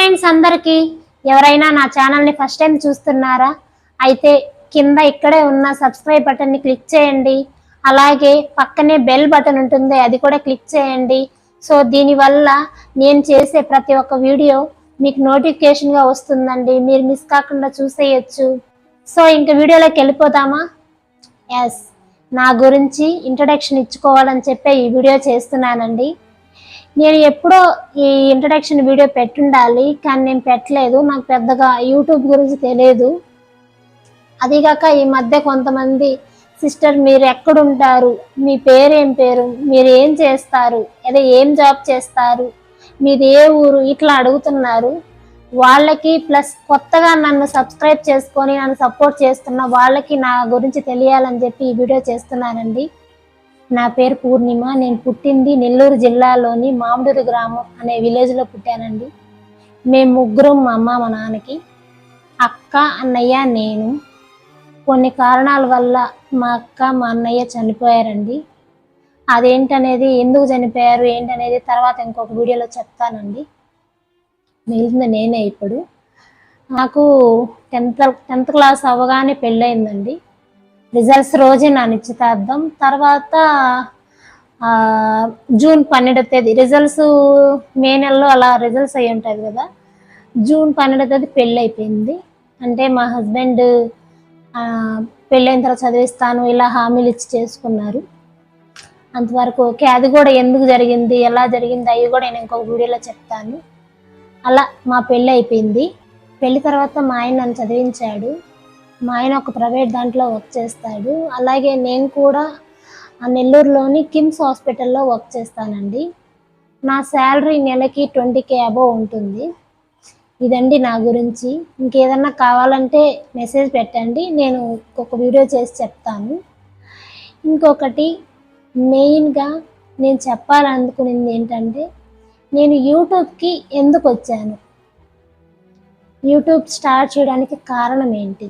Friends అందరికీ ఎవరైనా నా ఛానల్ని ఫస్ట్ టైం చూస్తున్నారా అయితే కింద ఇక్కడే ఉన్న సబ్స్క్రైబ్ బటన్ని క్లిక్ చేయండి. అలాగే పక్కనే బెల్ బటన్ ఉంటుంది అది కూడా క్లిక్ చేయండి. సో దీనివల్ల నేను చేసే ప్రతి ఒక్క వీడియో మీకు నోటిఫికేషన్గా వస్తుందండి. మీరు మిస్ కాకుండా చూసేయచ్చు. సో ఇంక వీడియోలోకి వెళ్ళిపోతామా ఎస్ నా గురించి ఇంట్రడక్షన్ ఇచ్చుకోవాలని చెప్పే ఈ వీడియో చేస్తున్నానండి. నేను ఎప్పుడో ఈ ఇంట్రడక్షన్ వీడియో పెట్టుండాలి కానీ నేను పెట్టలేదు. నాకు పెద్దగా యూట్యూబ్ గురించి తెలియదు. అదిగాక ఈ మధ్య కొంతమంది సిస్టర్ మీరు ఎక్కడుంటారు? మీ పేరేం పేరు? మీరు ఏం చేస్తారు? అదే ఏం జాబ్ చేస్తారు? మీది ఏ ఊరు? ఇట్లా అడుగుతున్నారు. వాళ్ళకి ప్లస్ కొత్తగా నన్ను సబ్స్క్రైబ్ చేసుకొని నన్ను సపోర్ట్ చేస్తున్న వాళ్ళకి నా గురించి తెలియాలని చెప్పి ఈ వీడియో చేస్తున్నానండి. నా పేరు పూర్ణిమ. నేను పుట్టింది నెల్లూరు జిల్లాలోని మామిడి గ్రామం అనే విలేజ్లో పుట్టానండి. మేము ముగ్గురం మా అమ్మ మా నాన్నకి అక్క అన్నయ్య నేను. కొన్ని కారణాల వల్ల మా అక్క మా అన్నయ్య చనిపోయారండి. అదేంటనేది ఎందుకు చనిపోయారు ఏంటనేది తర్వాత ఇంకొక వీడియోలో చెప్తానండి. మిగిలింది నేనే ఇప్పుడు. నాకు టెన్త్ టెన్త్ క్లాస్ అవ్వగానే పెళ్ళయిందండి. రిజల్ట్స్ రోజే నా నిశ్చితార్థం. తర్వాత జూన్ పన్నెండవ తేదీ రిజల్ట్స్ మే నెలలో అలా రిజల్ట్స్ అయ్యి ఉంటుంది కదా. జూన్ పన్నెండవ తేదీ పెళ్ళి అయిపోయింది. అంటే మా హస్బెండ్ పెళ్ళైన తర్వాత చదివిస్తాను ఇలా హామీలు ఇచ్చి చేసుకున్నారు. అంతవరకు ఓకే అది కూడా ఎందుకు జరిగింది ఎలా జరిగింది అవి కూడా నేను ఇంకొక వీడియోలో చెప్తాను. అలా మా పెళ్ళి అయిపోయింది. పెళ్ళి తర్వాత మా ఆయన నన్ను చదివించాడు. మా ఆయన ఒక ప్రైవేట్ దాంట్లో వర్క్ చేస్తాడు. అలాగే నేను కూడా ఆ నెల్లూరులోని కిమ్స్ హాస్పిటల్లో వర్క్ చేస్తానండి. నా శాలరీ నెలకి ట్వంటీ కే అబోవ్ ఉంటుంది. ఇదండి నా గురించి. ఇంకేదన్నా కావాలంటే మెసేజ్ పెట్టండి. నేను ఒక వీడియో చేసి చెప్తాను. ఇంకొకటి మెయిన్గా నేను చెప్పాలనుకునేది ఏంటంటే నేను యూట్యూబ్కి ఎందుకు వచ్చాను? యూట్యూబ్ స్టార్ట్ చేయడానికి కారణం ఏంటి?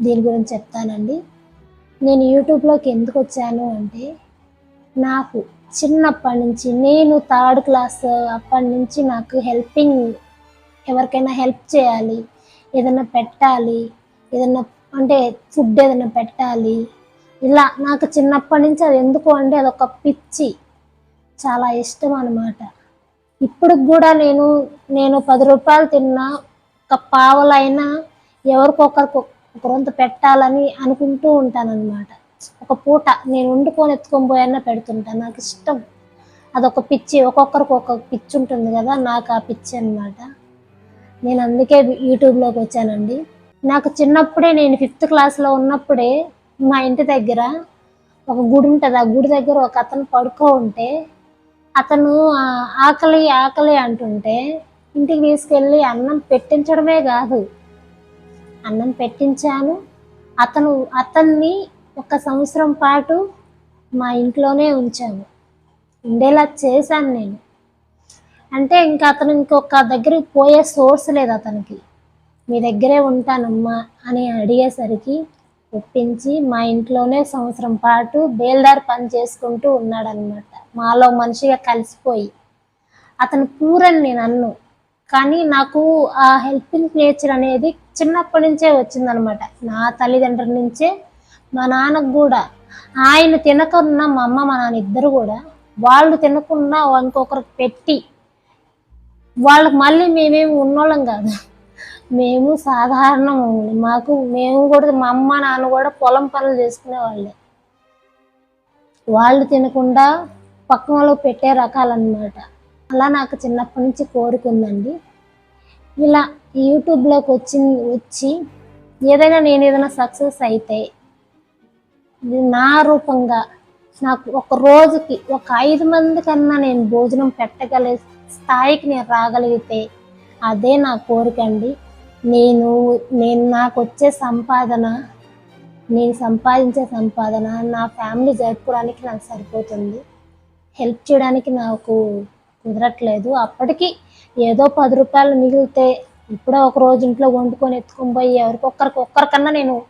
దీని గురించి చెప్తానండి. నేను యూట్యూబ్లోకి ఎందుకు వచ్చాను అంటే నాకు చిన్నప్పటి నుంచి నేను థర్డ్ క్లాస్ అప్పటి నుంచి నాకు హెల్పింగ్ ఎవరికైనా హెల్ప్ చేయాలి ఏదైనా పెట్టాలి ఏదైనా అంటే ఫుడ్ ఏదైనా పెట్టాలి. ఇలా నాకు చిన్నప్పటి నుంచి అది ఎందుకు అంటే అదొక పిచ్చి చాలా ఇష్టం అనమాట ఇప్పుడు కూడా నేను నేను పది రూపాయలు తిన్నా ఒక పావులైనా ఎవరికొకరికి ఒకరంత పెట్టాలని అనుకుంటూ ఉంటానన్నమాట. ఒక పూట నేను వండుకొని ఎత్తుకొని పోయన్నా పెడుతుంటాను నాకు ఇష్టం. అదొక పిచ్చి ఒక్కొక్కరికి ఒక్కొక్క పిచ్చి ఉంటుంది కదా నాకు ఆ పిచ్చి అన్నమాట. నేను అందుకే యూట్యూబ్లోకి వచ్చానండి. నాకు చిన్నప్పుడే నేను ఫిఫ్త్ క్లాస్లో ఉన్నప్పుడే మా ఇంటి దగ్గర ఒక గుడి ఉంటుంది. ఆ గుడి దగ్గర ఒక అతను పడుకో ఉంటే అతను ఆ, ఆకలి ఆకలి అంటుంటే ఇంటికి తీసుకెళ్ళి అన్నం పెట్టించడమే కాదు. అన్నం పెట్టించాను. అతను అతన్ని ఒక సంవత్సరం పాటు మా ఇంట్లోనే ఉంచాను. ఉండేలా చేశాను నేను. అంటే ఇంకా అతను ఇంకొక దగ్గరికి పోయే సోర్స్ లేదు అతనికి. మీ దగ్గరే ఉంటానమ్మా అని అడిగేసరికి ఒప్పించి మా ఇంట్లోనే సంవత్సరం పాటు బేల్దార్ పని చేసుకుంటూ ఉన్నాడనమాట మాలో మనిషిగా కలిసిపోయి. అతను పూరని నేను అన్ను కానీ నాకు ఆ హెల్పింగ్ నేచర్ అనేది చిన్నప్పటి నుంచే వచ్చిందనమాట. నా తల్లిదండ్రుల నుంచే మా నాన్నకు కూడా. ఆయన తినకున్న మా అమ్మ మా నాన్న ఇద్దరు కూడా వాళ్ళు తినకుండా ఇంకొకరికి పెట్టి వాళ్ళకి మళ్ళీ మేమేమి ఉన్నోళ్ళం కాదు. మేము సాధారణ మాకు మేము కూడా మా అమ్మ నాన్న కూడా పొలం పనులు చేసుకునే వాళ్ళే. వాళ్ళు తినకుండా పక్కన వాళ్ళకి పెట్టే రకాలన్నమాట. అలా నాకు చిన్నప్పటి నుంచి కోరుకుందండి ఇలా యూట్యూబ్లోకి వచ్చి వచ్చి ఏదైనా నేను ఏదైనా సక్సెస్ అయితే నా రూపంగా నాకు ఒక రోజుకి ఒక ఐదు మంది కన్నా నేను భోజనం పెట్టగలి స్థాయికి నేను రాగలిగితే అదే నా కోరిక అండి. నేను నేను నాకు వచ్చే సంపాదన నేను సంపాదించే సంపాదన నా ఫ్యామిలీ జరుపుకోవడానికి నాకు సరిపోతుంది. హెల్ప్ చేయడానికి నాకు కుదరట్లేదు. అప్పటికి ఏదో పది రూపాయలు మిగిలితే ఇప్పుడే ఒక రోజు ఇంట్లో వండుకొని ఎత్తుకొని పోయి ఎవరికొక్కరికి ఒక్కరికన్నా నేను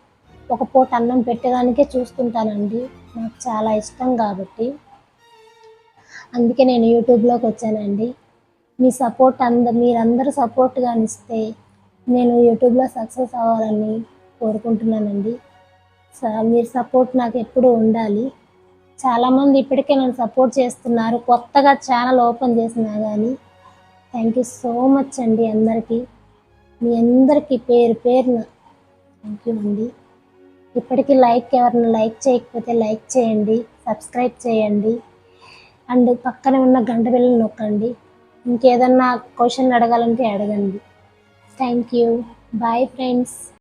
ఒక పూట అన్నం పెట్టేదానికే చూస్తుంటానండి. నాకు చాలా ఇష్టం కాబట్టి. అందుకే నేను యూట్యూబ్లోకి వచ్చానండి. మీ సపోర్ట్ అంద మీరందరూ సపోర్ట్గా కానిస్తే నేను యూట్యూబ్లో సక్సెస్ అవ్వాలని కోరుకుంటున్నానండి. స- మీరు సపోర్ట్ నాకు ఎప్పుడూ ఉండాలి. చాలామంది ఇప్పటికే నన్ను సపోర్ట్ చేస్తున్నారు. కొత్తగా ఛానల్ ఓపెన్ చేసినా కానీ థ్యాంక్ యూ సో మచ్ అండి అందరికీ. మీ అందరికీ పేరు పేరున థ్యాంక్ యూ అండి. ఇప్పటికీ లైక్ ఎవరైనా లైక్ చేయకపోతే లైక్ చేయండి సబ్స్క్రైబ్ చేయండి. అండ్ పక్కనే ఉన్న గంట బిల్లు నొక్కండి. ఇంకేదన్నా క్వశ్చన్ అడగాలంటే అడగండి. Thank you. Bye friends.